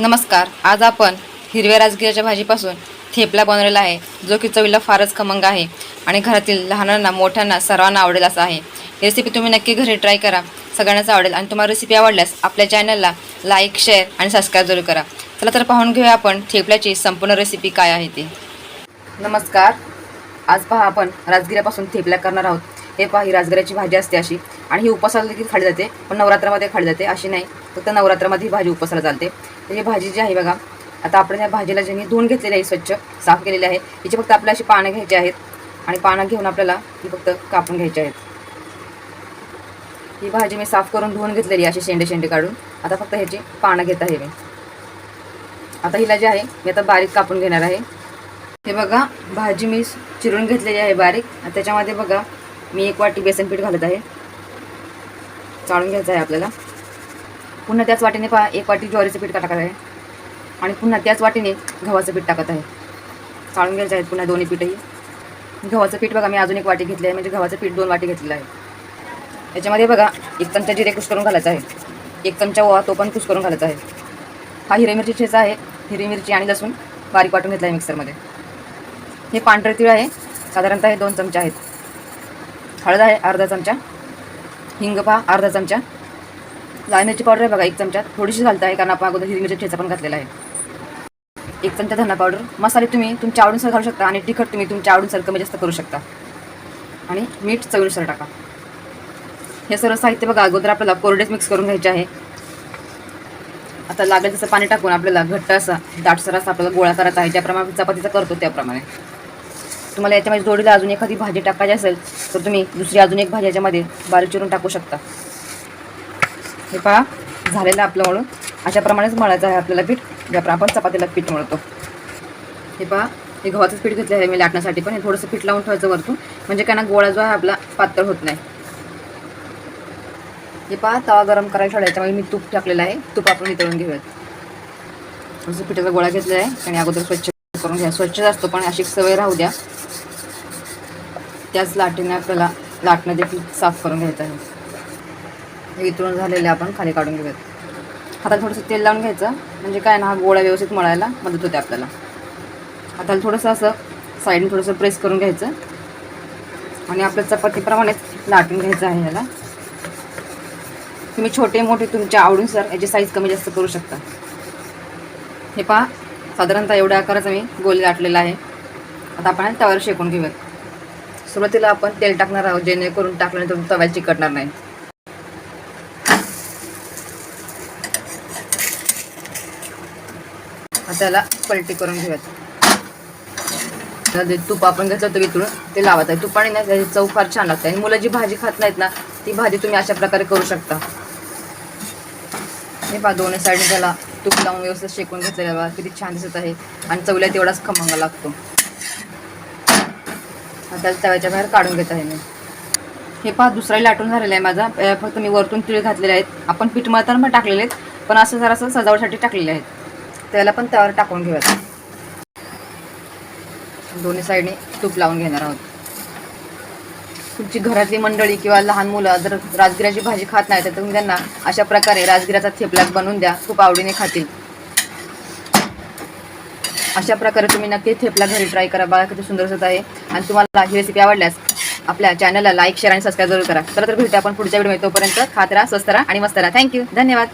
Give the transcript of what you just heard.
नमस्कार. आज आपण हिरव्या राजगिराच्या भाजीपासून थेपला बनवलेला आहे. जो की चवीला फारच खमंग आहे आणि घरातील लहानांना मोठ्यांना सर्वांना आवडेल असा आहे. ही रेसिपी तुम्ही नक्की घरी ट्राय करा. सगळ्यांनाच आवडेल आणि तुम्हाला रेसिपी आवडल्यास आपल्या चॅनलला लाईक शेअर आणि सबस्क्राईब जरूर करा. चला तर पाहून घेऊया आपण थेपल्याची संपूर्ण रेसिपी काय आहे ती. नमस्कार. आज पहा आपण राजगिऱ्यापासून थेपल्या करणार आहोत. हे पहा ही राजगिऱ्याची भाजी असते अशी आणि ही उपासाला देखील खाली जाते पण नवरात्रामध्ये खाली जाते अशी नाही. फक्त नवरात्रामध्ये ही भाजी उपासाला चालते. ही भाजी जी आहे बघा आता आपण या भाजीला ज्यांनी धुवून घेतलेली आहे स्वच्छ साफ केलेली आहे हिची फक्त आपल्याला अशी पानं घ्यायची आहेत आणि पानं घेऊन आपल्याला ही फक्त कापून घ्यायची आहेत. ही भाजी मी साफ करून धुवून घेतलेली आहे अशी शेंडे शेंडे काढून. आता फक्त ह्याची पानं घेत आहे मी. आता हिला जे आहे मी आता बारीक कापून घेणार आहे. हे बघा भाजी मी चिरून घेतलेली आहे बारीक. आणि त्याच्यामध्ये बघा मी एक वाटी बेसन पीठ घालत आहे. चाळून घ्यायचं आहे आपल्याला. पुन्हा त्याच वाटीने पहा एक वाटी ज्वारीचं पीठ टाकत आहे. आणि पुन्हा त्याच वाटीने गव्हाचं पीठ टाकत आहे. चाळून घ्यायचं आहेत पुन्हा दोन्ही पीठही. गव्हाचं पीठ बघा मी अजून एक वाटी घेतली आहे. म्हणजे गव्हाचं पीठ दोन वाटी घेतलेलं आहे. याच्यामध्ये बघा एक चमचा जिरे कुस करून घालायचा आहे. एक चमचा ओवा तो पण कुस करून घालायचा आहे. हा हिरवी मिरची ठेचा आहे. हिरवी मिरची आणि लसूण बारीक वाटून घेतला आहे मिक्सरमध्ये. हे पांढरे तीळ आहे. साधारणतः हे दोन चमचे आहेत. हळद आहे अर्धा चमचा. हिंग पहा अर्धा चमचा. लाल मिरची पावडर आहे बघा एक चमचा. थोडीशी घालत आहे कारण आपण अगोदर हिरवी मिरची ठेचा पण घातलेला आहे. एक चमचा धना पावडर. मसाले तुम्ही तुमच्या आवडीनुसार घालू शकता आणि तिखट तुम्ही तुमच्या आवडीनुसार कमी जास्त करू शकता. आणि मीठ चवीनुसार टाका. हे सर्व साहित्य बघा अगोदर आपल्याला कोरडेच मिक्स करून घ्यायचे आहे. आता लागेल तसं पाणी टाकून आपल्याला घट्ट असा दाटसर असा आपल्याला गोळा करायचा आहे. ज्याप्रमाणे चपातीचा करतो त्याप्रमाणे. तुम्हाला याच्यामध्ये जोडीला अजून एखादी भाजी टाकायची असेल तर तुम्ही दुसरी अजून एक भाजी याच्यामध्ये बारीक चिरून टाकू शकता. हे पहा झालेलं आपलं मळून अशाप्रमाणेच मळायचं आहे आपल्याला पीठ. ज्याप्रमाणे आपण चपातीला पीठ मळतो. हे पहा हे गव्हाचंच पीठ घेतलं आहे मी लाटण्यासाठी पण. हे थोडंसं पीठ लावून ठेवायचं वरतून. म्हणजे काय ना गोळा जो आहे आपला पातळ होत नाही. हे पहा तवा गरम करायला ठेवला मी तूप टाकलेलं आहे. तूप आपण वितळून घेऊयात. थोडंसं पिठाचा गोळा घेतलेला आहे. आणि अगोदर स्वच्छ करून घ्या. स्वच्छच असतो पण अशी सवय राहू द्या. त्याच लाटीने आपल्याला लाटणं देखील साफ करून घ्यायचं आहे. वितळून झालेले आपण खाली काढून घेऊयात. हाताला थोडंसं तेल लावून घ्यायचं. म्हणजे काय ना हा गोळा व्यवस्थित मळायला मदत होते आपल्याला. हाताला थोडंसं असं साईडने थोडंसं प्रेस करून घ्यायचं. आणि आपल्या चपातीप्रमाणेच लाटून घ्यायचं आहे ह्याला. तुम्ही छोटे मोठे तुमच्या आवडीनुसार याची साईज कमी जास्त करू शकता. हे पहा साधारणतः एवढ्या आकाराचा मी गोल लाटलेला आहे. आता आपण तव्यावर शेकून घेऊयात. सुरुवातीला आपण तेल टाकणार आहोत जेणेकरून टाकल्यानंतर तव्याला चिकटणार नाही. त्याला पलटी करून घेऊयात. आता जे तूप आपण घेतलं तर वितळून ते लावत आहे. तुपाने ना त्याची चव फार छान लागते. आणि मुलं जी भाजी खात नाहीत ना ती भाजी तुम्ही अशा प्रकारे करू शकता. हे पहा दोन्ही साईडने त्याला तूप लावून व्यवस्थित शेकून घेतलेलं किती छान दिसत आहे. आणि चवला तेवढाच खमंग लागतो. आता तव्याच्या बाहेर काढून घेत आहे मी. हे पहा दुसरा लाटून झालेला आहे माझा. फक्त मी वरतून तिळ घातलेले आहेत. आपण पीठ मळताना पण टाकलेले आहेत पण असं जरासं सजावटसाठी टाकलेले आहेत. त्याला पण त्यावर टाकून घेऊयात. दोन्ही साईडने तूप लावून घेणार आहोत. तुमची घरातली मंडळी किंवा लहान मुलं जर राजगिराची भाजी खात नाही तर तुम्ही त्यांना अशा प्रकारे राजगिराचा थेपला बनवून द्या खूप आवडीने खातील. अशा प्रकारे तुम्ही नक्की थेपला घरी ट्राय करा. बघा किती सुंदर सुद्धा आहे. आणि तुम्हाला ही रेसिपी आवडल्यास आपल्या चॅनलला लाईक शेअर आणि सबस्क्राईब जरूर करा. तर भेटूया आपण पुढच्या व्हिडिओ तोपर्यंत खात राहा स्वस्त राहा आणि मस्त राहा. थँक्यू धन्यवाद.